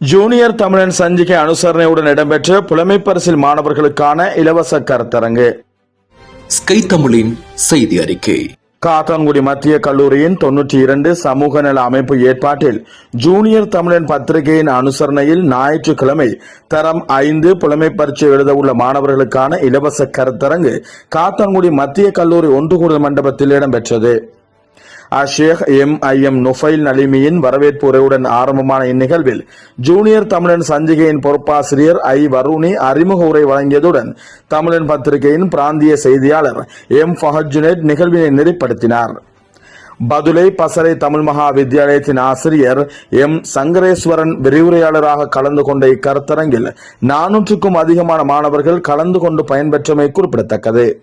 Junior தமிழன் சஞ்சிகை அனுசரணையுடன் இடம்பெற்ற புலமைப் பரிசில் மாணவர்களுக்கான இலவச கருத்தரங்கு. ஸ்கை தமிழின் செய்தி அறிக்கை காத்தான்குடி மத்திய கல்லூரியின் தொன்னூற்றி இரண்டு சமூக நல அமைப்பு ஏற்பாட்டில் ஜூனியர் தமிழன் பத்திரிகையின் அனுசரணையில் ஞாயிற்றுக்கிழமை தரம் ஐந்து புலமைப் பரீட்சை எழுதவுள்ள மாணவர்களுக்கான இலவச கருத்தரங்கு காத்தான்குடி மத்திய கல்லூரி ஒன்றுகூடல் மண்டபத்தில் இடம்பெற்றது. அஷேக் எம் ஐ எம் நுஃபைல் நலிமியின் வரவேற்பு உரையுடன் ஆரம்பமான இந்நிகழ்வில் ஜூனியர் தமிழன் சஞ்சிகையின் பொறுப்பாசிரியர் ஐ வருணி அறிமுக உரை வழங்கியதுடன் தமிழன் பத்திரிகையின் பிராந்திய செய்தியாளர் எம் ஃபஹத் நிகழ்வினை நெறிப்படுத்தினார். பதுலை பசரை தமிழ் மகா வித்தியாலயத்தின் ஆசிரியர் எம் சங்கரேஸ்வரன் விரிவுரையாளராக கலந்து கொண்ட இக்கருத்தரங்கில் நானூற்றுக்கும் அதிகமான மாணவர்கள் கலந்து கொண்டு பயன்பெற்றமை குறிப்பிடத்தக்கது.